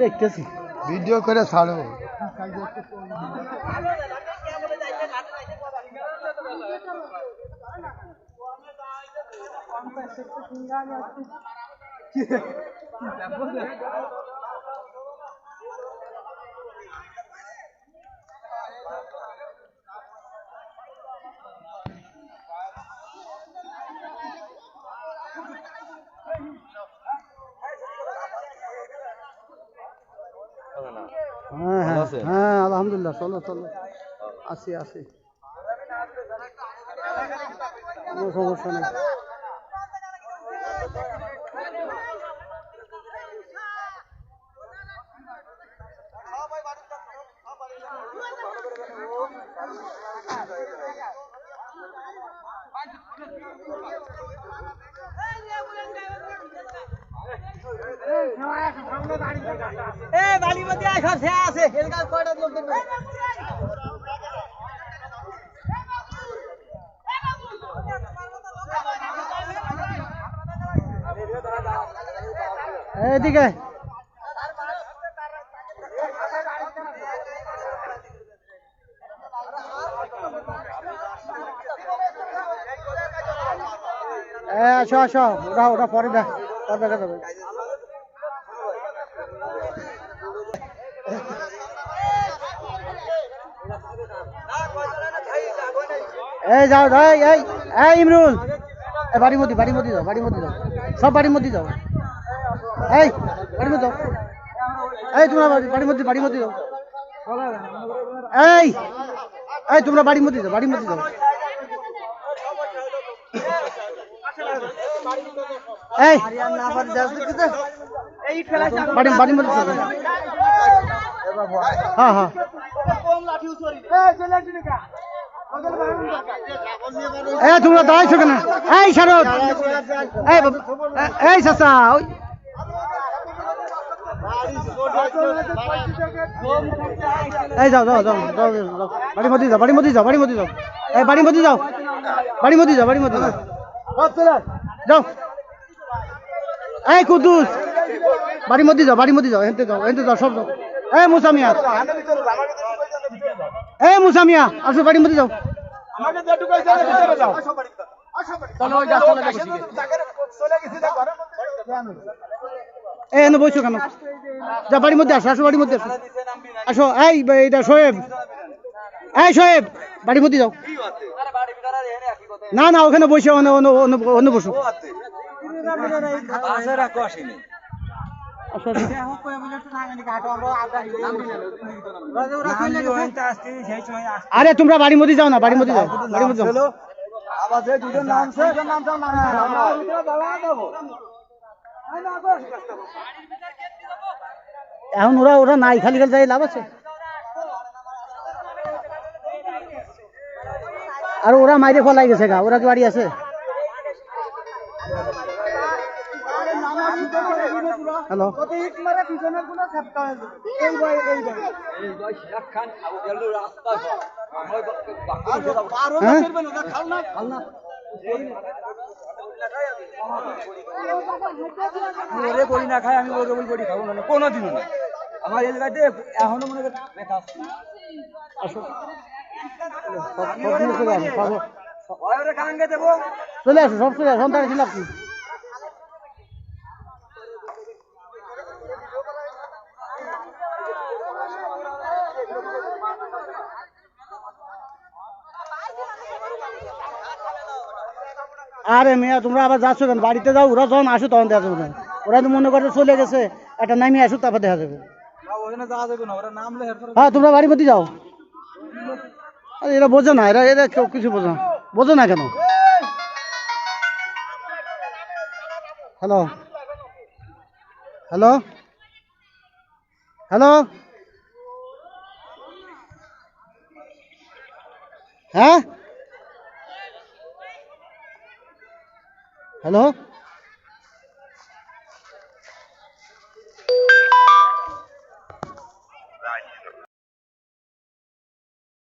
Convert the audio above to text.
দেখতেছি। ভিডিও করে ছাড়ো। হ্যাঁ হ্যাঁ হ্যাঁ আলহামদুলিল্লাহ চলো চলো। আসি আসি। কোনো সমস্যা নেই। এ বালিমতি আয় সব সে আছে। এলগা কয়টা লোক দেখবে? আসো আসো। ওটা ওটা পরে দেখ। পরে দেখা যাবে। এই যাও যাও এই এই ইমরুল। এই বাড়ির মধ্যে বাড়ির মধ্যে যাও, বাড়ির মধ্যে যাও। সব বাড়ির মধ্যে যাও। এই, বাড়ির মধ্যে যাও। এই, তোমরা বাড়ি- বাড়ির মধ্যে বাড়ির মধ্যে যাও। এই এই, তোমরা বাড়ির মধ্যে যাও, বাড়ির মধ্যে যাও। এই এই বাড়ি বাড়ির মধ্যে যাও। হ্যাঁ হ্যাঁ। এ, তোমরা দাঁড়াইছো কেন? এই শারদ! এই চাচা, ওই এই যাও যাও যাও যাও। বাড়ির মধ্যে যাও, বাড়ির মধ্যে যাও, বাড়ির মধ্যে যাও। এই বাড়ির মধ্যে যাও। বাড়ির মধ্যে যাও, বাড়ির মধ্যে যাও। যাও। এই কুদ্দুস! বাড়ির মধ্যে যাও, বাড়ির মধ্যে যাও এনতে যাও এনতে যাও, সব যাও। এই মুসামিয়া এই মুসামিয়া আসো বাড়ির মধ্যে যাও। এই এনে বসো কেন? যা বাড়ির মধ্যে আসো আসো বাড়ির মধ্যে আসো। আসো এই এটা শোয়েব এই শোয়েব বাড়ির মধ্যে যাও। না না ওখানে বসে অন্য অন্য বসো। আরে তোমরা বাড়ির মধ্যে যাও না বাড়ির মধ্যে যাও বাড়ির মধ্যে যাও। এখন ওরা ওরা নাই খালি খালি যাই লাভ আছে? আর ওরা মাইরে ফলাই গেছে গা ওরা কি বাড়ি আছে? হ্যালো হ্যাঁ? ওরে বড়ি না খাই আমি ওরে বড়ি খাব না কোনো দিনও না। আমার এই জায়গাতে এখনও মনে করে লেখা আছে। আসো। সব সব জিনিস চলে আসো সব ওই ওরে কাঙ্গে দেবো চলে আসো সব চলে আসো সন্তান ছিল আপনি আরে মেয়া তোমরা আবার যাচ্ছ কেন? বাড়িতে যাও ওরা যখন আসো তখন দেখা যাবে ওরা তো মনে করে চলে গেছে একটা নামিয়ে আসুক তারপর দেখা যাবে। হ্যাঁ তোমরা বাড়ির মধ্যে যাও। এরা বোঝো না এরা এরা কেউ কিছু বোঝো না। বোঝো না কেন? হ্যালো? হ্যালো? হ্যালো? হ্যাঁ? হ্যালো